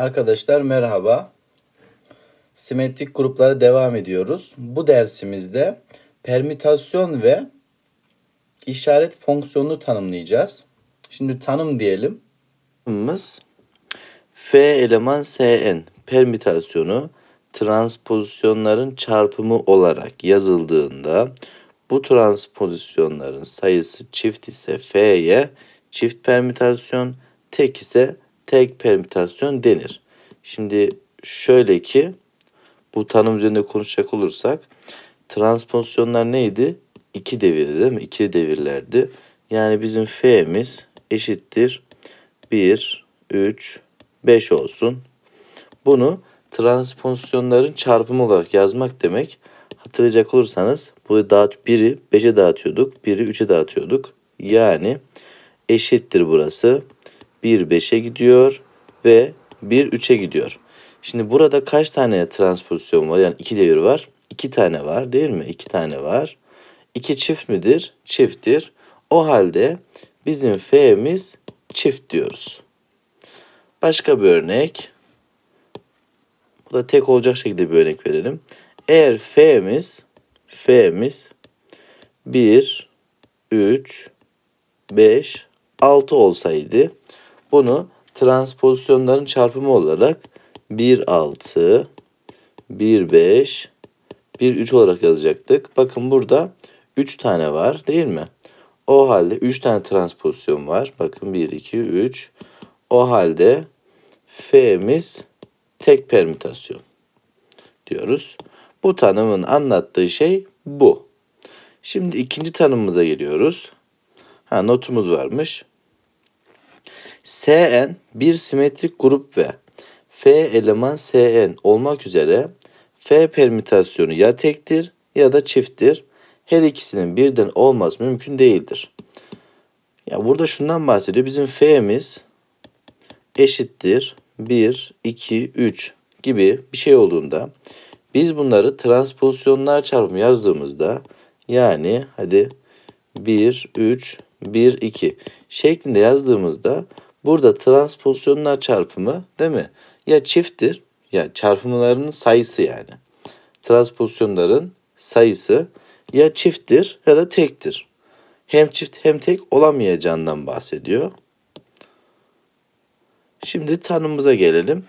Arkadaşlar merhaba. Simetrik gruplara devam ediyoruz. Bu dersimizde permütasyon ve işaret fonksiyonunu tanımlayacağız. Şimdi tanım diyelim. Tanımımız F eleman Sn permütasyonu transpozisyonların çarpımı olarak yazıldığında bu transpozisyonların sayısı çift ise F'ye çift permütasyon, tek ise tek permütasyon denir. Şimdi şöyle ki bu tanım üzerinde konuşacak olursak transpozisyonlar neydi? İki devirdi değil mi? İki devirlerdi. Yani bizim F'miz eşittir 1, 3, 5 olsun. Bunu transpozisyonların çarpımı olarak yazmak demek. Hatırlayacak olursanız bunu dağıt 1'i 5'e dağıtıyorduk. 1'i 3'e dağıtıyorduk. Yani eşittir burası. 1 5'e gidiyor ve 1 3'e gidiyor. Şimdi burada kaç tane transpozisyon var? Yani iki devir var. 2 tane var değil mi? 2 tane var. 2 çift midir? Çifttir. O halde bizim F'miz çift diyoruz. Başka bir örnek. Bu da tek olacak şekilde bir örnek verelim. Eğer F'miz F'miz 1, 3, 5, 6 olsaydı bunu transpozisyonların çarpımı olarak 1, 6, 1, 5, 1, 3 olarak yazacaktık. Bakın burada 3 tane var değil mi? O halde 3 tane transpozisyon var. Bakın 1, 2, 3. O halde F'miz tek permütasyon diyoruz. Bu tanımın anlattığı şey bu. Şimdi ikinci tanımımıza geliyoruz. Ha notumuz varmış. Sn bir simetrik grup ve F eleman Sn olmak üzere F permütasyonu ya tektir ya da çifttir. Her ikisinin birden olması mümkün değildir. Ya burada şundan bahsediyor. Bizim F'miz eşittir 1, 2, 3 gibi bir şey olduğunda biz bunları transpozisyonlar çarpımı yazdığımızda yani hadi 1, 3, 1, 2 şeklinde yazdığımızda burada transpozisyonlar çarpımı değil mi? Ya çifttir ya çarpımlarının sayısı yani. Transpozisyonların sayısı ya çifttir ya da tektir. Hem çift hem tek olamayacağından bahsediyor. Şimdi tanımımıza gelelim.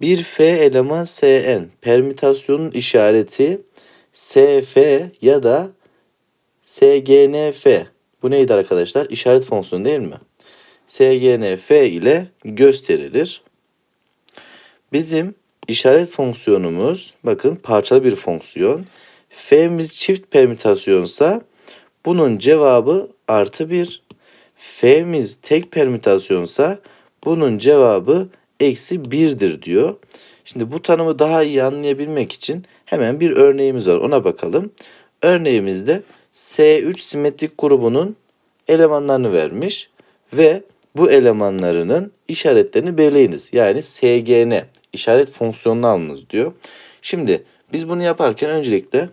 Bir F eleman Sn permütasyonun işareti SF ya da SGNF. Bu neydi arkadaşlar? İşaret fonksiyonu değil mi? SGNF ile gösterilir. Bizim işaret fonksiyonumuz bakın parçalı bir fonksiyon. F'miz çift permütasyonsa bunun cevabı artı 1. F'miz tek permütasyonsa bunun cevabı eksi 1'dir diyor. Şimdi bu tanımı daha iyi anlayabilmek için hemen bir örneğimiz var. Ona bakalım. Örneğimizde S3 simetrik grubunun elemanlarını vermiş ve bu elemanlarının işaretlerini belirleyiniz. Yani SGN işaret fonksiyonunu alınız diyor. Şimdi biz bunu yaparken öncelikle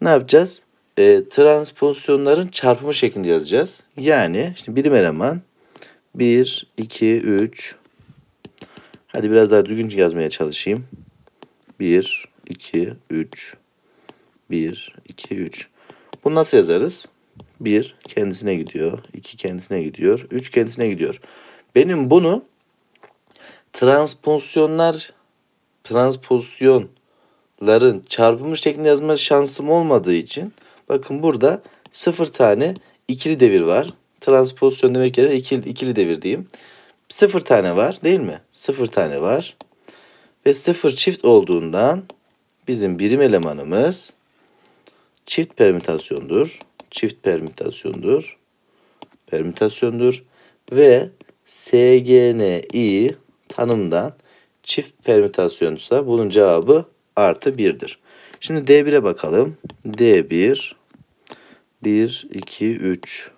ne yapacağız? E, transpozisyonların çarpımı şeklinde yazacağız. Yani şimdi birim eleman 1, 2, 3. Hadi biraz daha düzgünce yazmaya çalışayım. 1, 2, 3. 1, 2, 3. Bunu nasıl yazarız? 1 kendisine gidiyor. 2 kendisine gidiyor. 3 kendisine gidiyor. Benim bunu transpozisyonlar transpozisyonların çarpımı şeklinde yazma şansım olmadığı için bakın burada 0 tane ikili devir var. Transpozisyon demek yerine ikili, ikili devir diyeyim. 0 tane var değil mi? 0 tane var. Ve 0 çift olduğundan bizim birim elemanımız çift permütasyondur. Çift permütasyondur. Permütasyondur. Ve SGNI tanımdan çift permütasyonsa bunun cevabı artı 1'dir. Şimdi D1'e bakalım. D1 1, 2, 3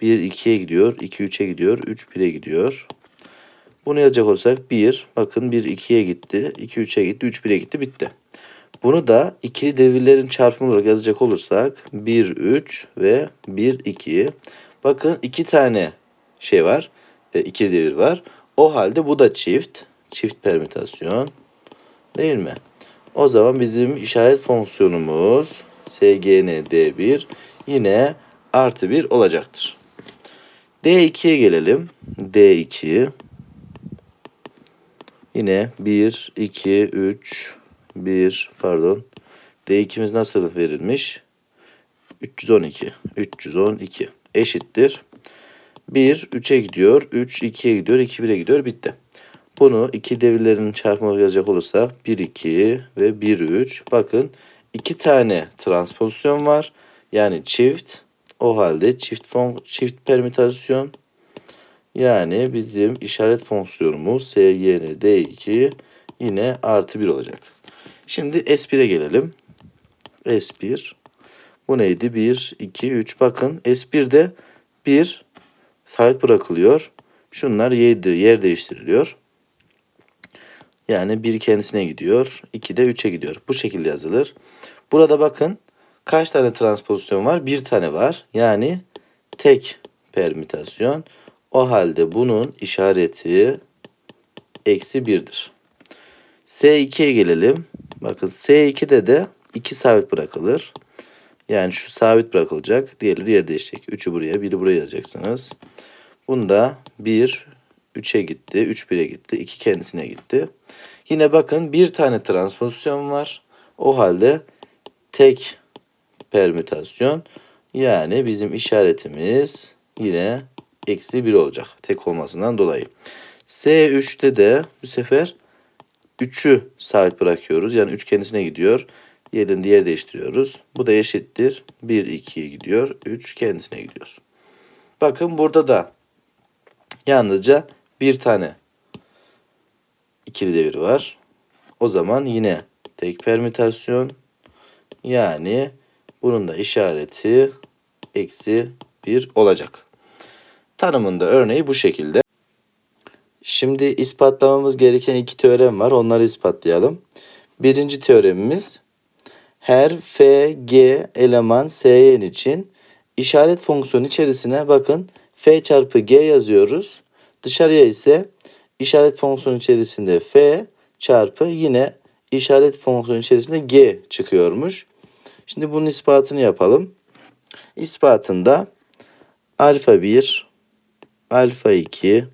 1 2'ye gidiyor, 2 3'e gidiyor, 3 1'e gidiyor. Bunu yazacak olursak 1, bakın 1 2'ye gitti, 2 3'e gitti, 3 1'e gitti, bitti. Bunu da ikili devirlerin çarpımı olarak yazacak olursak 1 3 ve 1 2. Bakın iki tane şey var. E, ikili devir var. O halde bu da çift. Çift permütasyon. Değil mi? O zaman bizim işaret fonksiyonumuz SGN D1 yine artı 1 olacaktır. D2'ye gelelim. D2 yine 1, 2, 3, 1 pardon. D2'miz nasıl verilmiş? 312. 312 eşittir. 1 3'e gidiyor. 3 2'ye gidiyor. 2 1'e gidiyor. Bitti. Bunu iki devirlerin çarpımı yazacak olursak 1 2 ve 1 3. Bakın iki tane transpozisyon var. Yani çift. O halde çift fon çift permütasyon. Yani bizim işaret fonksiyonumuz SGN D2 yine artı 1 olacak. Şimdi S1'e gelelim. S1 bu neydi? 1, 2, 3. Bakın S1'de 1 sabit bırakılıyor. Şunlar yer, yer değiştiriliyor. Yani 1 kendisine gidiyor. 2 de 3'e gidiyor. Bu şekilde yazılır. Burada bakın kaç tane transpozisyon var? Bir tane var. Yani tek permütasyon. O halde bunun işareti eksi 1'dir. S2'ye gelelim. Bakın S2'de de 2 sabit bırakılır. Yani şu sabit bırakılacak. Diğerleri yer değişecek. 3'ü buraya, 1'i buraya yazacaksınız. Bunda 1 3'e gitti, 3 1'e gitti, 2 kendisine gitti. Yine bakın bir tane transpozisyon var. O halde tek permütasyon. Yani bizim işaretimiz yine eksi 1 olacak. Tek olmasından dolayı. S3'te de bu sefer 3'ü sabit bırakıyoruz. Yani 3 kendisine gidiyor. Yerini diğer değiştiriyoruz. Bu da eşittir. 1 2'ye gidiyor. 3 kendisine gidiyor. Bakın burada da yalnızca bir tane ikili devir var. O zaman yine tek permütasyon yani bunun da işareti eksi 1 olacak. Tanımında örneği bu şekilde. Şimdi ispatlamamız gereken iki teorem var. Onları ispatlayalım. Birinci teoremimiz her f, g eleman syn için işaret fonksiyonu içerisine bakın f çarpı g yazıyoruz. Dışarıya ise işaret fonksiyonu içerisinde f çarpı yine işaret fonksiyonu içerisinde g çıkıyormuş. Şimdi bunun ispatını yapalım. İspatında alfa 1, alfa 2,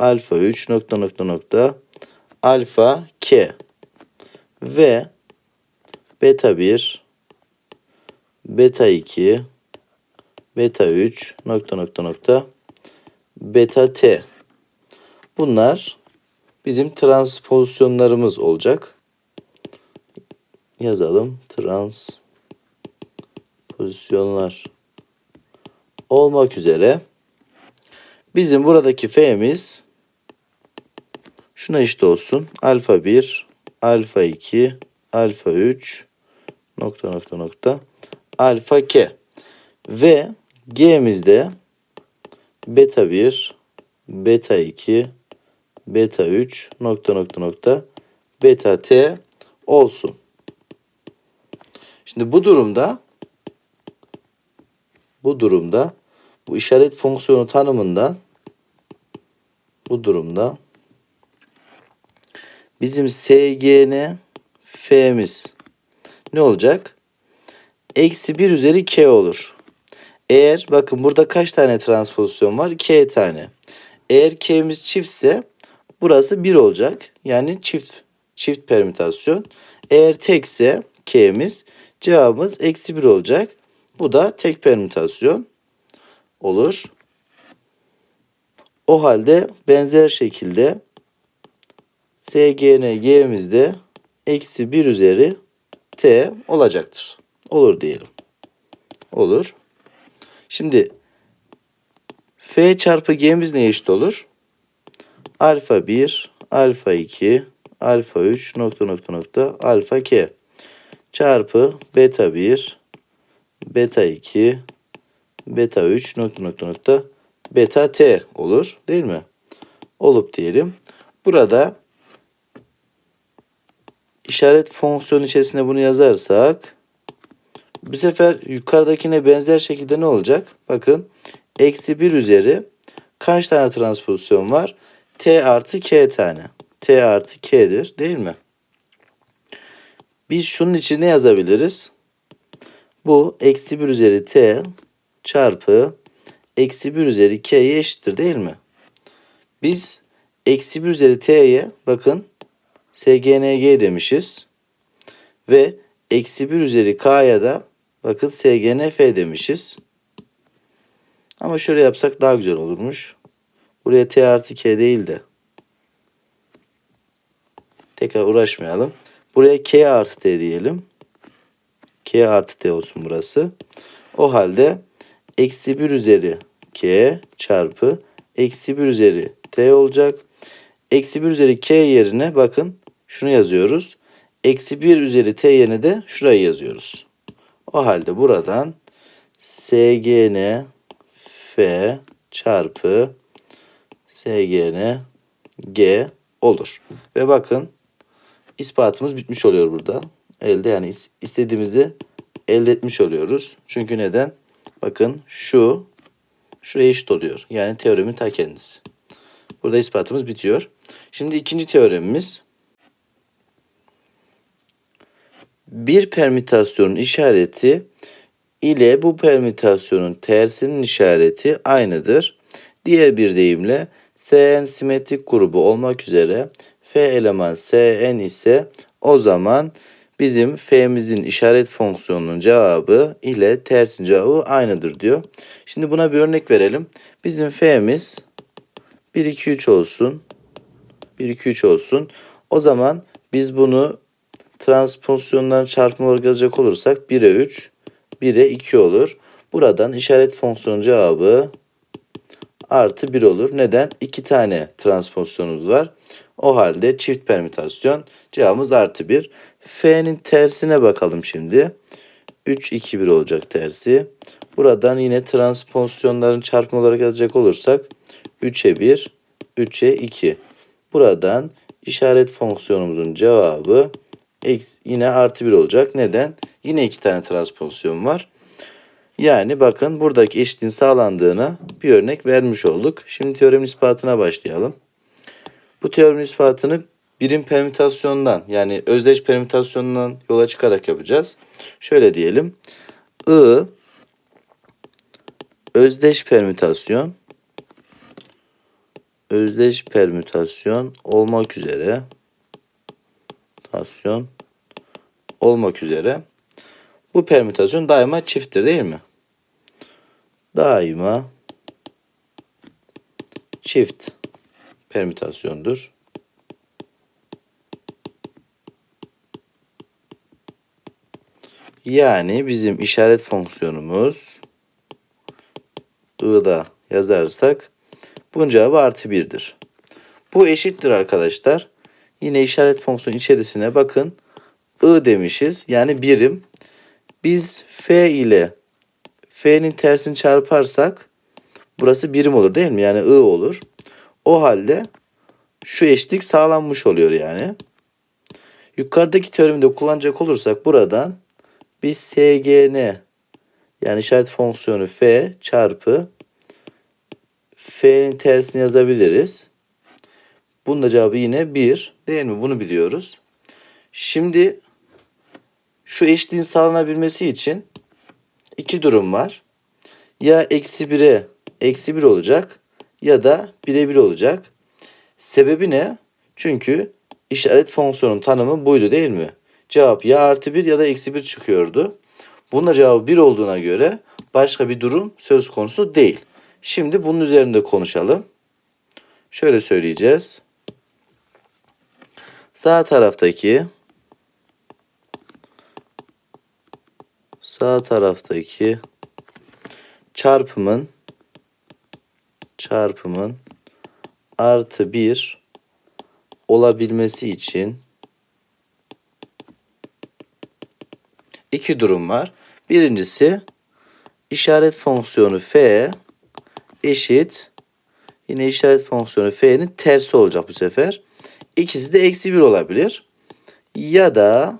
alfa 3 nokta nokta nokta alfa k ve beta 1, beta 2, beta 3 nokta nokta nokta beta t. Bunlar bizim transpozisyonlarımız olacak. Yazalım. Transpozisyonlar olmak üzere bizim buradaki f'miz şuna eşit olsun. Alfa 1, alfa 2, alfa 3 nokta nokta nokta alfa k ve g'mizde beta 1, beta 2, beta 3 nokta nokta nokta beta t olsun. Şimdi bu durumda bu durumda bu işaret fonksiyonu tanımından bu durumda bizim SGN F'miz ne olacak? Eksi 1 üzeri K olur. Eğer bakın burada kaç tane transpozisyon var? K tane. Eğer K'miz çiftse burası 1 olacak. Yani çift çift permütasyon. Eğer tekse K'miz cevabımız eksi 1 olacak. Bu da tek permütasyon olur. O halde benzer şekilde SGN G'mizde eksi 1 üzeri T olacaktır. Olur diyelim. Olur. Şimdi F çarpı G'miz neye eşit olur? Alfa 1, alfa 2, alfa 3 nokta nokta nokta alfa K çarpı beta 1, beta 2, beta 3 nokta nokta nokta beta T olur değil mi? Olup diyelim. Burada işaret fonksiyonu içerisinde bunu yazarsak bu sefer yukarıdakine benzer şekilde ne olacak? Bakın eksi 1 üzeri kaç tane transpozisyon var? t artı k tane. t artı k'dir değil mi? Biz şunun için ne yazabiliriz? Bu eksi 1 üzeri t çarpı eksi 1 üzeri k'ye eşittir değil mi? Biz eksi 1 üzeri t'ye bakın SGNG demişiz. Ve eksi 1 üzeri k'ya da bakın SGNF demişiz. Ama şöyle yapsak daha güzel olurmuş. Buraya t artı k değil de tekrar uğraşmayalım. Buraya k artı t diyelim. k artı t olsun burası. O halde eksi 1 üzeri k çarpı eksi 1 üzeri t olacak. Eksi 1 üzeri k yerine bakın şunu yazıyoruz. Eksi 1 üzeri t yerine de şurayı yazıyoruz. O halde buradan SGN F çarpı SGN G olur. Ve bakın ispatımız bitmiş oluyor burada. Elde yani is- istediğimizi elde etmiş oluyoruz. Çünkü neden? Bakın şu şuraya eşit oluyor. Yani teoremin ta kendisi. Burada ispatımız bitiyor. Şimdi ikinci teoremimiz bir permütasyonun işareti ile bu permütasyonun tersinin işareti aynıdır. Diğer bir deyimle Sn simetrik grubu olmak üzere F eleman Sn ise o zaman bizim F'mizin işaret fonksiyonunun cevabı ile tersin cevabı aynıdır diyor. Şimdi buna bir örnek verelim. Bizim F'miz 1 2 3 olsun. 1 2 3 olsun. O zaman biz bunu transpozisyonların çarpımı olarak yazacak olursak 1'e 3, 1'e 2 olur. Buradan işaret fonksiyonun cevabı artı 1 olur. Neden? 2 tane transpozisyonumuz var. O halde çift permütasyon cevabımız artı 1. F'nin tersine bakalım şimdi. 3, 2, 1 olacak tersi. Buradan yine transpozisyonların çarpımı olarak yazacak olursak 3'e 1, 3'e 2. Buradan işaret fonksiyonumuzun cevabı Eksi, yine artı 1 olacak. Neden? Yine iki tane transpozisyon var. Yani bakın buradaki eşitliğin sağlandığına bir örnek vermiş olduk. Şimdi teoremin ispatına başlayalım. Bu teoremin ispatını birim permütasyondan yani özdeş permütasyondan yola çıkarak yapacağız. Şöyle diyelim. I özdeş permütasyon özdeş permütasyon olmak üzere permütasyon olmak üzere bu permütasyon daima çifttir değil mi? Daima çift permütasyondur. Yani bizim işaret fonksiyonumuz i'da yazarsak bunun cevabı artı 1'dir. Bu eşittir arkadaşlar. Yine işaret fonksiyonu içerisine bakın. I demişiz. Yani birim. Biz F ile F'nin tersini çarparsak burası birim olur değil mi? Yani I olur. O halde şu eşitlik sağlanmış oluyor yani. Yukarıdaki teoremi de kullanacak olursak buradan biz SGN yani işaret fonksiyonu F çarpı F'nin tersini yazabiliriz. Bunun da cevabı yine 1. Değil mi? Bunu biliyoruz. Şimdi şu eşitliğin sağlanabilmesi için iki durum var. Ya eksi 1'e eksi 1 olacak ya da 1'e 1 olacak. Sebebi ne? Çünkü işaret fonksiyonun tanımı buydu değil mi? Cevap ya artı 1 ya da eksi 1 çıkıyordu. Bunun da cevabı 1 olduğuna göre başka bir durum söz konusu değil. Şimdi bunun üzerinde konuşalım. Şöyle söyleyeceğiz. Sağ taraftaki sağ taraftaki çarpımın çarpımın artı 1 olabilmesi için iki durum var. Birincisi işaret fonksiyonu f eşit yine işaret fonksiyonu f'nin tersi olacak bu sefer. İkisi de eksi 1 olabilir. Ya da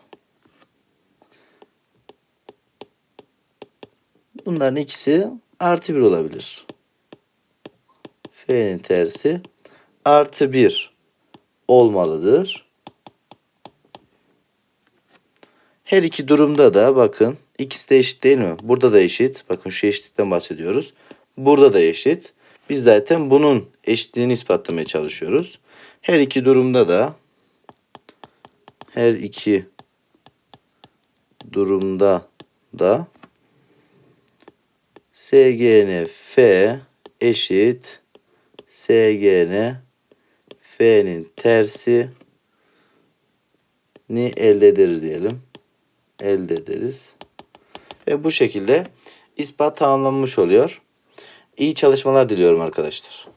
bunların ikisi artı 1 olabilir. F'nin tersi artı 1 olmalıdır. Her iki durumda da bakın ikisi de eşit değil mi? Burada da eşit. Bakın şu eşitlikten bahsediyoruz. Burada da eşit. Biz zaten bunun eşitliğini ispatlamaya çalışıyoruz. Her iki durumda da her iki durumda da SGN F eşit SGN F'nin tersi ni elde ederiz diyelim. Elde ederiz. Ve bu şekilde ispat tamamlanmış oluyor. İyi çalışmalar diliyorum arkadaşlar.